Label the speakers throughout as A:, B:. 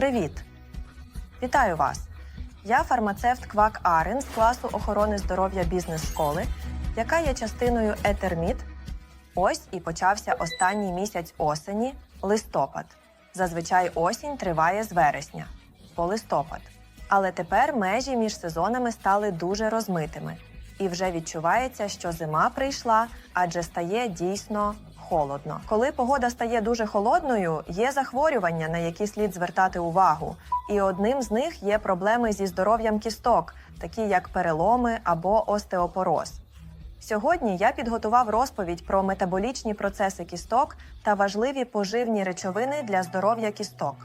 A: Привіт! Вітаю вас! Я фармацевт Квак Арен з класу охорони здоров'я бізнес-школи, яка є частиною Етерміт. Ось і почався останній місяць осені листопад. Зазвичай осінь триває з вересня по листопад. Але тепер межі між сезонами стали дуже розмитими, і вже відчувається, що зима прийшла, адже стає дійсно холодно. Коли погода стає дуже холодною, є захворювання, на які слід звертати увагу. І одним з них є проблеми зі здоров'ям кісток, такі як переломи або остеопороз. Сьогодні я підготував розповідь про метаболічні процеси кісток та важливі поживні речовини для здоров'я кісток.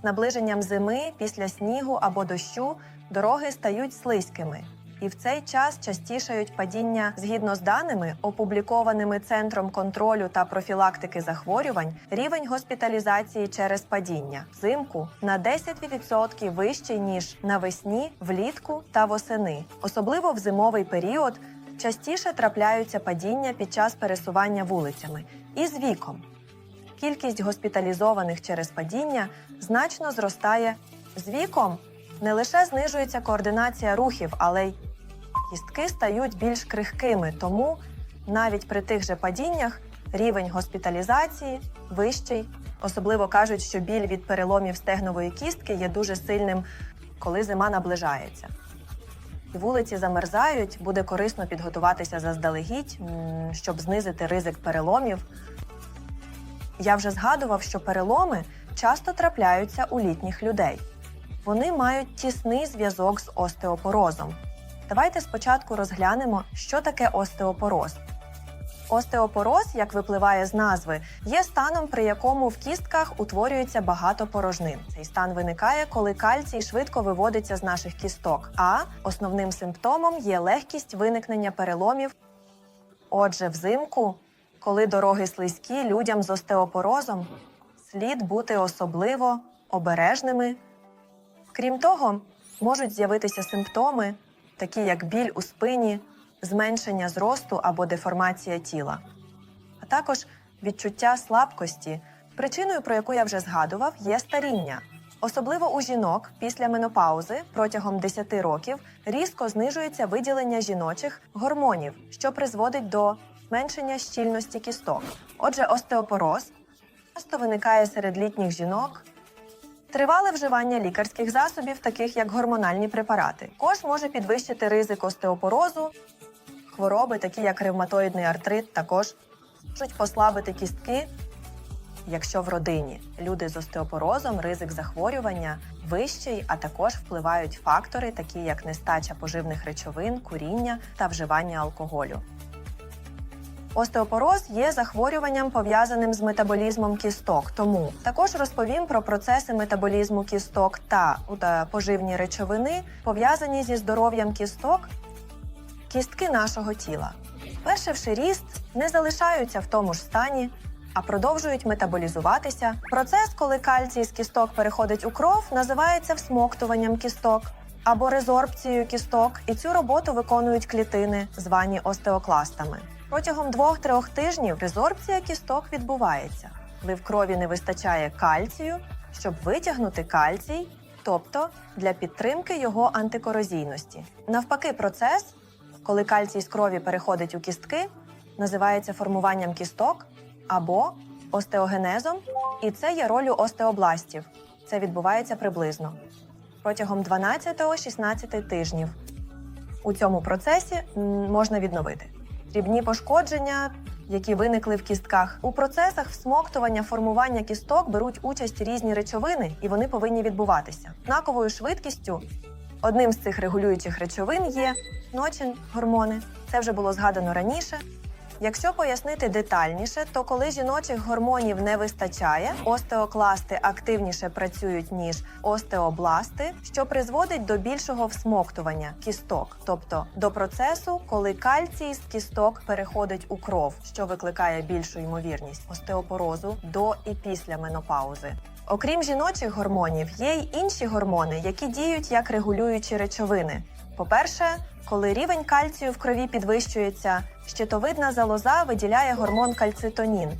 A: З наближенням зими після снігу або дощу дороги стають слизькими, і в цей час частішають падіння згідно з даними, опублікованими Центром контролю та профілактики захворювань, рівень госпіталізації через падіння взимку на 10% вищий ніж навесні, влітку та восени, особливо в зимовий період. Частіше трапляються падіння під час пересування вулицями і з віком. Кількість госпіталізованих через падіння значно зростає з віком. Не лише знижується координація рухів, але й кістки стають більш крихкими, тому навіть при тих же падіннях рівень госпіталізації вищий. Особливо кажуть, що біль від переломів стегнової кістки є дуже сильним, коли зима наближається. Вулиці замерзають, буде корисно підготуватися заздалегідь, щоб знизити ризик переломів. Я вже згадував, що переломи часто трапляються у літніх людей. Вони мають тісний зв'язок з остеопорозом. Давайте спочатку розглянемо, що таке остеопороз. Остеопороз, як випливає з назви, є станом, при якому в кістках утворюється багато порожнин. Цей стан виникає, коли кальцій швидко виводиться з наших кісток, а основним симптомом є легкість виникнення переломів. Отже, взимку, коли дороги слизькі, людям з остеопорозом слід бути особливо обережними. Крім того, можуть з'явитися симптоми, такі як біль у спині, зменшення зросту або деформація тіла, а також відчуття слабкості. Причиною, про яку я вже згадував, є старіння. Особливо у жінок після менопаузи протягом 10 років різко знижується виділення жіночих гормонів, що призводить до зменшення щільності кісток. Отже, остеопороз часто виникає серед літніх жінок. Тривале вживання лікарських засобів, таких як гормональні препарати, також може підвищити ризик остеопорозу. Хвороби, такі як ревматоїдний артрит, також можуть послабити кістки. Якщо в родині люди з остеопорозом, ризик захворювання вищий, а також впливають фактори, такі як нестача поживних речовин, куріння та вживання алкоголю. Остеопороз є захворюванням пов'язаним з метаболізмом кісток. Тому також розповім про процеси метаболізму кісток та поживні речовини, пов'язані зі здоров'ям кісток, кістки нашого тіла. Першивши ріст, не залишаються в тому ж стані, а продовжують метаболізуватися. Процес, коли кальцій з кісток переходить у кров, називається всмоктуванням кісток або резорбцією кісток, і цю роботу виконують клітини, звані остеокластами. Протягом двох-трьох тижнів резорбція кісток відбувається, коли в крові не вистачає кальцію, щоб витягнути кальцій, тобто для підтримки його антикорозійності. Навпаки, процес, коли кальцій з крові переходить у кістки, називається формуванням кісток або остеогенезом, і це є ролью остеобластів. Це відбувається приблизно протягом 12-16 тижнів. У цьому процесі можна відновити дрібні пошкодження, які виникли в кістках. У процесах всмоктування формування кісток беруть участь різні речовини, і вони повинні відбуватися. Знаковою швидкістю одним з цих регулюючих речовин є ночин гормони. Це вже було згадано раніше. Якщо пояснити детальніше, то коли жіночих гормонів не вистачає, остеокласти активніше працюють ніж остеобласти, що призводить до більшого всмоктування кісток, тобто до процесу, коли кальцій з кісток переходить у кров, що викликає більшу ймовірність остеопорозу до і після менопаузи. Окрім жіночих гормонів, є й інші гормони, які діють як регулюючі речовини. По-перше, коли рівень кальцію в крові підвищується, щитовидна залоза виділяє гормон кальцитонін.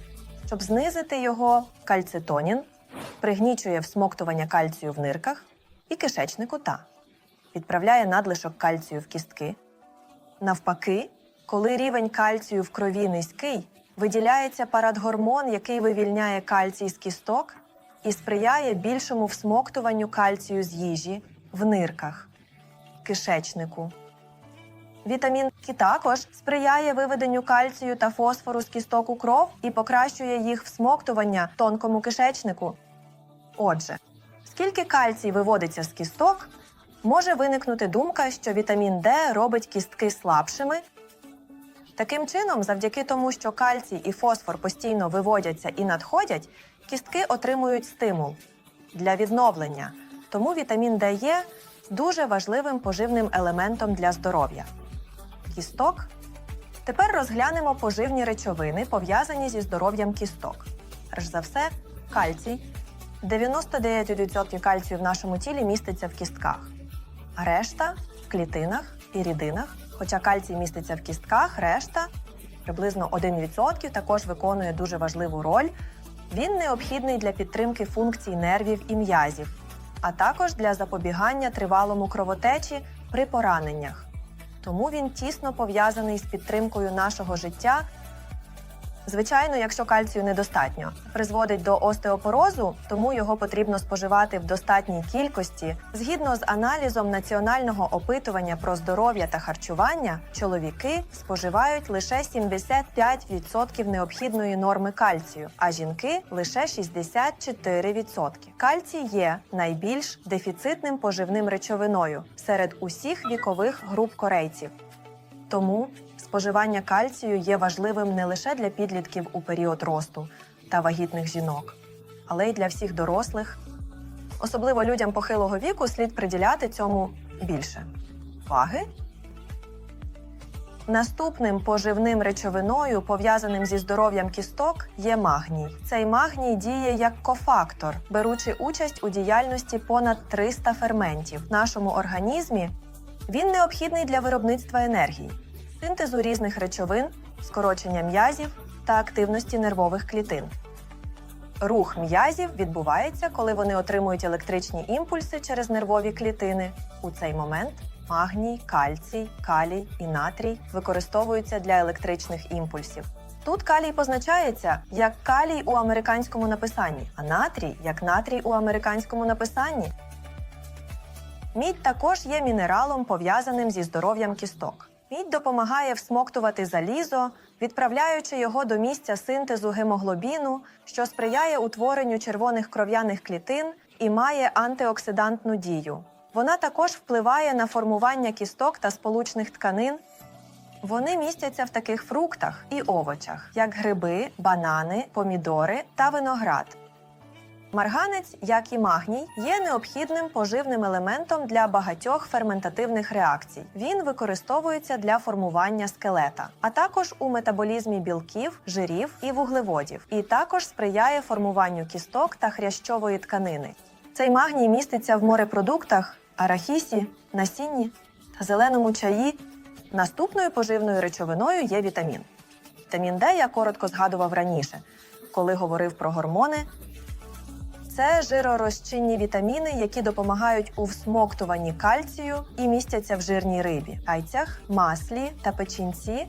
A: Щоб знизити його кальцитонін, пригнічує всмоктування кальцію в нирках і кишечнику та відправляє надлишок кальцію в кістки. Навпаки, коли рівень кальцію в крові низький, виділяється парадгормон, який вивільняє кальцій з кісток і сприяє більшому всмоктуванню кальцію з їжі в нирках, кишечнику. Вітамін К також сприяє виведенню кальцію та фосфору з кісток у кров і покращує їх всмоктування тонкому кишечнику. Отже, скільки кальцій виводиться з кісток, може виникнути думка, що вітамін Д робить кістки слабшими. Таким чином, завдяки тому, що кальцій і фосфор постійно виводяться і надходять, кістки отримують стимул для відновлення. Тому вітамін Д є дуже важливим поживним елементом для здоров'я. Кісток. Тепер розглянемо поживні речовини, пов'язані зі здоров'ям кісток. Перш за все, кальцій. 99% кальцію в нашому тілі міститься в кістках, решта в клітинах і рідинах. Хоча кальцій міститься в кістках, решта приблизно 1% також виконує дуже важливу роль. Він необхідний для підтримки функцій нервів і м'язів, а також для запобігання тривалому кровотечі при пораненнях. Тому він тісно пов'язаний з підтримкою нашого життя. Звичайно, якщо кальцію недостатньо, призводить до остеопорозу, тому його потрібно споживати в достатній кількості. Згідно з аналізом національного опитування про здоров'я та харчування, чоловіки споживають лише 75% необхідної норми кальцію, а жінки лише 64%. Кальцій є найбільш дефіцитним поживним речовиною серед усіх вікових груп корейців. Тому споживання кальцію є важливим не лише для підлітків у період росту та вагітних жінок, але й для всіх дорослих. Особливо людям похилого віку слід приділяти цьому більше уваги. Наступним поживним речовиною, пов'язаним зі здоров'ям кісток, є магній. Цей магній діє як кофактор, беручи участь у діяльності понад 300 ферментів. В нашому організмі він необхідний для виробництва енергії, синтезу різних речовин, скорочення м'язів та активності нервових клітин. Рух м'язів відбувається, коли вони отримують електричні імпульси через нервові клітини. У цей момент магній, кальцій, калій і натрій використовуються для електричних імпульсів. Тут калій позначається як калій у американському написанні, а натрій як натрій у американському написанні. Мідь також є мінералом, пов'язаним зі здоров'ям кісток. Мідь допомагає всмоктувати залізо, відправляючи його до місця синтезу гемоглобіну, що сприяє утворенню червоних кров'яних клітин і має антиоксидантну дію. Вона також впливає на формування кісток та сполучних тканин. Вони містяться в таких фруктах і овочах, як гриби, банани, помідори та виноград. Марганець, як і магній, є необхідним поживним елементом для багатьох ферментативних реакцій. Він використовується для формування скелета, а також у метаболізмі білків, жирів і вуглеводів, і також сприяє формуванню кісток та хрящової тканини. Цей магній міститься в морепродуктах, арахісі, насінні та зеленому чаї. Наступною поживною речовиною є вітамін. Вітамін Д я коротко згадував раніше, коли говорив про гормони. Це жиророзчинні вітаміни, які допомагають у всмоктуванні кальцію і містяться в жирній рибі, яйцях, маслі та печінці.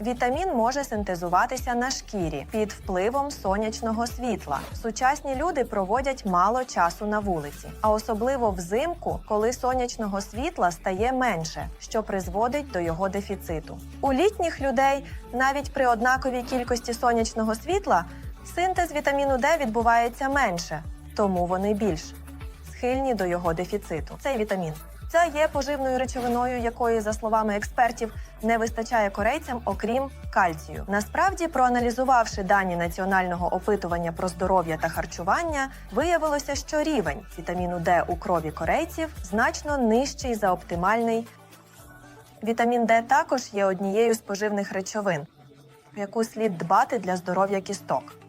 A: Вітамін може синтезуватися на шкірі під впливом сонячного світла. Сучасні люди проводять мало часу на вулиці, а особливо взимку, коли сонячного світла стає менше, що призводить до його дефіциту. У літніх людей навіть при однаковій кількості сонячного світла синтез вітаміну Д відбувається менше, тому вони більш схильні до його дефіциту. Цей вітамін. Це є поживною речовиною, якої, за словами експертів, не вистачає корейцям, окрім кальцію. Насправді, проаналізувавши дані національного опитування про здоров'я та харчування, виявилося, що рівень вітаміну Д у крові корейців значно нижчий за оптимальний. Вітамін Д також є однією з поживних речовин, яку слід дбати для здоров'я кісток.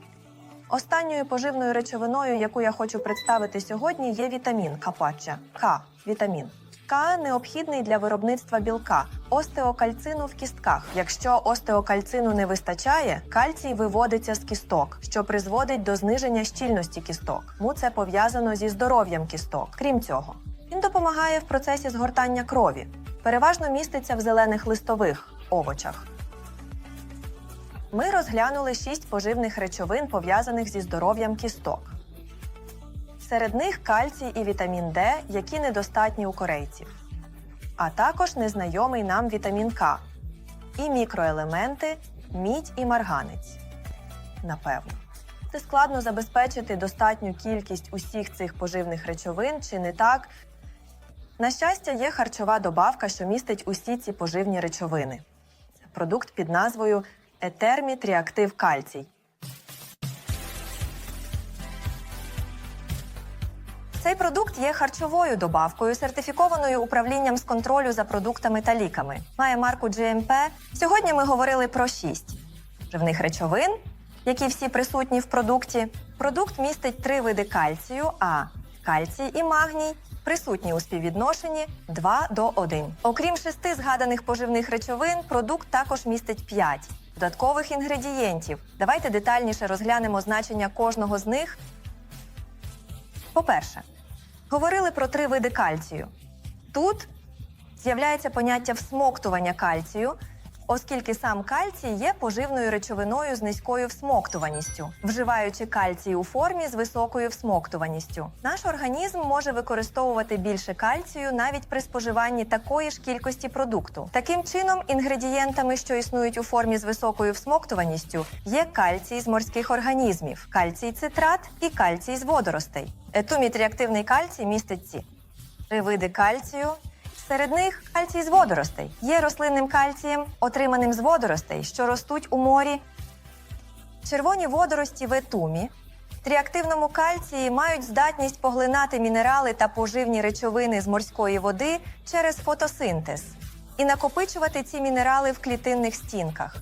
A: Останньою поживною речовиною, яку я хочу представити сьогодні, є вітамін капача К. Вітамін. К необхідний для виробництва білка, остеокальцину в кістках. Якщо остеокальцину не вистачає, кальцій виводиться з кісток, що призводить до зниження щільності кісток. Тому це пов'язано зі здоров'ям кісток. Крім цього, він допомагає в процесі згортання крові. Переважно міститься в зелених листових овочах. Ми розглянули шість поживних речовин, пов'язаних зі здоров'ям кісток. Серед них кальцій і вітамін Д, які недостатні у корейців, а також незнайомий нам вітамін К і мікроелементи, мідь і марганець. Напевно, це складно забезпечити достатню кількість усіх цих поживних речовин, чи не так. На щастя, є харчова добавка, що містить усі ці поживні речовини. Продукт під назвою Етерміт Реактив Кальцій. Цей продукт є харчовою добавкою, сертифікованою управлінням з контролю за продуктами та ліками. Має марку GMP. Сьогодні ми говорили про шість живних речовин, які всі присутні в продукті. Продукт містить три види кальцію, а кальцій і магній присутні у співвідношенні 2 до 1. Окрім шести згаданих поживних речовин, продукт також містить 5 додаткових інгредієнтів. Давайте детальніше розглянемо значення кожного з них по-перше, говорили про три види кальцію. Тут з'являється поняття всмоктування кальцію, оскільки сам кальцій є поживною речовиною з низькою всмоктуваністю, вживаючи кальцій у формі з високою всмоктуваністю. Наш організм може використовувати більше кальцію навіть при споживанні такої ж кількості продукту. Таким чином, інгредієнтами, що існують у формі з високою всмоктуваністю, є кальцій з морських організмів, кальцій цитрат і кальцій з водоростей. Етуміт реактивний кальцій містить ці три види кальцію. Серед них кальцій з водоростей є рослинним кальцієм, отриманим з водоростей, що ростуть у морі. Червоні водорості в етумі. Тріактивному кальції мають здатність поглинати мінерали та поживні речовини з морської води через фотосинтез і накопичувати ці мінерали в клітинних стінках.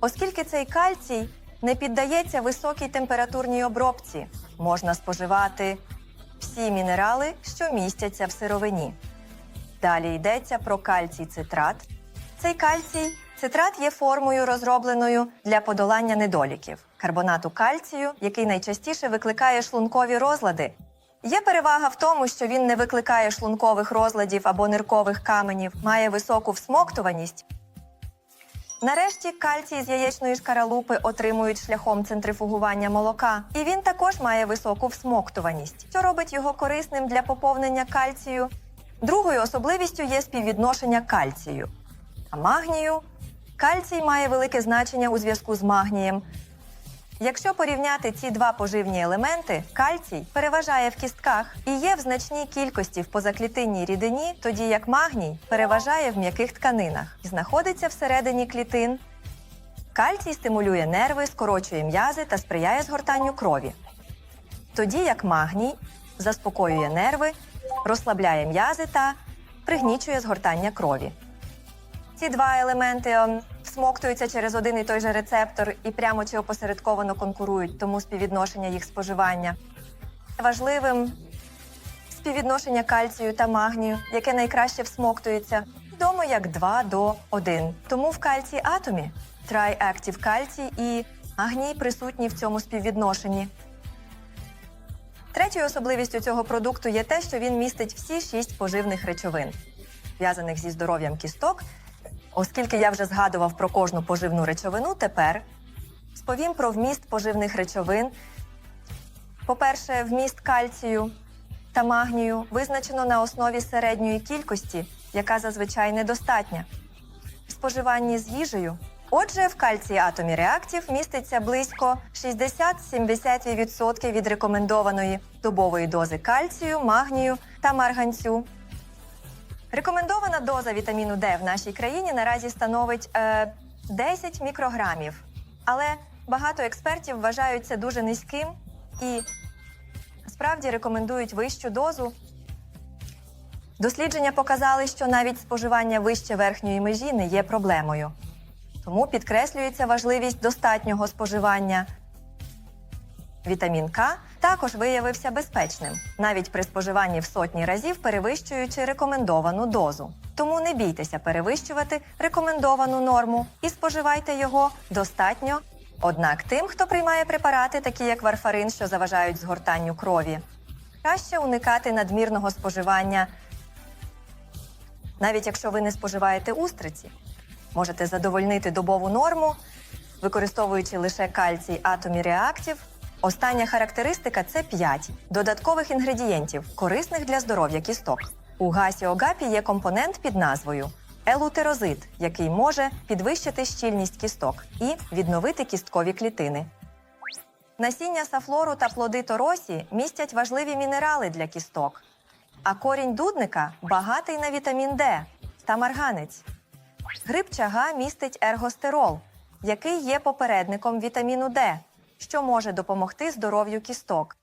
A: Оскільки цей кальцій не піддається високій температурній обробці, можна споживати всі мінерали, що містяться в сировині. Далі йдеться про кальцій цитрат. Цей кальцій цитрат є формою, розробленою для подолання недоліків карбонату кальцію, який найчастіше викликає шлункові розлади. Є перевага в тому, що він не викликає шлункових розладів або ниркових каменів, має високу всмоктуваність. Нарешті кальцій з яєчної шкаралупи отримують шляхом центрифугування молока, і він також має високу всмоктуваність, що робить його корисним для поповнення кальцію. Другою особливістю є співвідношення кальцію. А магнію кальцій має велике значення у зв'язку з магнієм. Якщо порівняти ці два поживні елементи, кальцій переважає в кістках і є в значній кількості в позаклітинній рідині, тоді як магній переважає в м'яких тканинах і знаходиться всередині клітин. Кальцій стимулює нерви, скорочує м'язи та сприяє згортанню крові. Тоді як магній заспокоює нерви, розслабляє м'язи та пригнічує згортання крові. Ці два елементи ем, всмоктуються через один і той же рецептор і прямо чи опосередковано конкурують, тому співвідношення їх споживання. Важливим співвідношення кальцію та магнію, яке найкраще всмоктується, відомо як 2 до 1. Тому в кальцій атомі трайактів кальцій і магній присутні в цьому співвідношенні. Третьою особливістю цього продукту є те, що він містить всі шість поживних речовин, зв'язаних зі здоров'ям кісток. Оскільки я вже згадував про кожну поживну речовину, тепер сповім про вміст поживних речовин. По-перше, вміст кальцію та магнію визначено на основі середньої кількості, яка зазвичай недостатня в споживанні з їжею. Отже, в кальції атомі реактів міститься близько 60-70% від рекомендованої добової дози кальцію, магнію та марганцю. Рекомендована доза вітаміну Д в нашій країні наразі становить е, 10 мікрограмів. Але багато експертів вважають це дуже низьким і справді рекомендують вищу дозу. Дослідження показали, що навіть споживання вище верхньої межі не є проблемою. Тому підкреслюється важливість достатнього споживання. Вітамін К також виявився безпечним, навіть при споживанні в сотні разів перевищуючи рекомендовану дозу. Тому не бійтеся перевищувати рекомендовану норму і споживайте його достатньо. Однак тим, хто приймає препарати, такі як варфарин, що заважають згортанню крові, краще уникати надмірного споживання, навіть якщо ви не споживаєте устриці. Можете задовольнити добову норму, використовуючи лише кальцій атомі реактів. Остання характеристика це 5 додаткових інгредієнтів, корисних для здоров'я кісток. У гасі огапі є компонент під назвою елутерозит, який може підвищити щільність кісток і відновити кісткові клітини. Насіння сафлору та плоди торосі містять важливі мінерали для кісток, а корінь дудника багатий на вітамін Д та марганець. Гриб чага містить ергостерол, який є попередником вітаміну Д, що може допомогти здоров'ю кісток.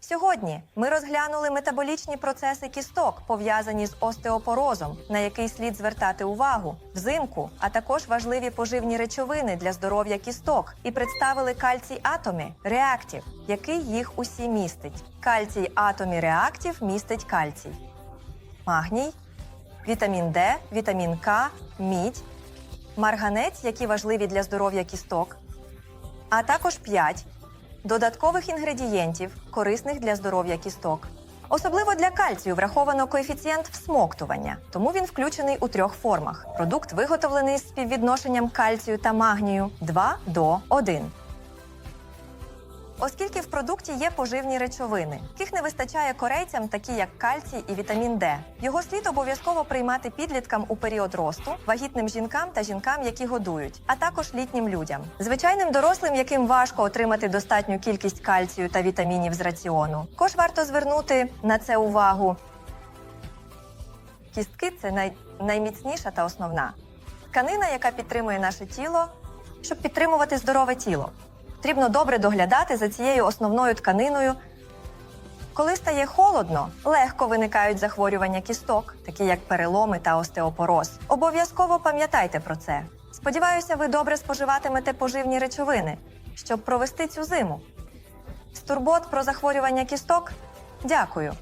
A: Сьогодні ми розглянули метаболічні процеси кісток, пов'язані з остеопорозом, на який слід звертати увагу взимку, а також важливі поживні речовини для здоров'я кісток, і представили кальцій атомі реактів, який їх усі містить. Кальцій атомі реактів містить кальцій, магній, вітамін Д, вітамін К, мідь, марганець, які важливі для здоров'я кісток, а також 5 додаткових інгредієнтів, корисних для здоров'я кісток. Особливо для кальцію враховано коефіцієнт всмоктування, тому він включений у трьох формах. Продукт виготовлений з співвідношенням кальцію та магнію 2 до 1. Оскільки в продукті є поживні речовини, яких не вистачає корейцям, такі як кальцій і вітамін Д. Його слід обов'язково приймати підліткам у період росту, вагітним жінкам та жінкам, які годують, а також літнім людям. Звичайним дорослим, яким важко отримати достатню кількість кальцію та вітамінів з раціону. Також варто звернути на це увагу. Кістки це най... найміцніша та основна тканина, яка підтримує наше тіло, щоб підтримувати здорове тіло. Потрібно добре доглядати за цією основною тканиною. Коли стає холодно, легко виникають захворювання кісток, такі як переломи та остеопороз. Обов'язково пам'ятайте про це. Сподіваюся, ви добре споживатимете поживні речовини, щоб провести цю зиму. З турбот про захворювання кісток. Дякую.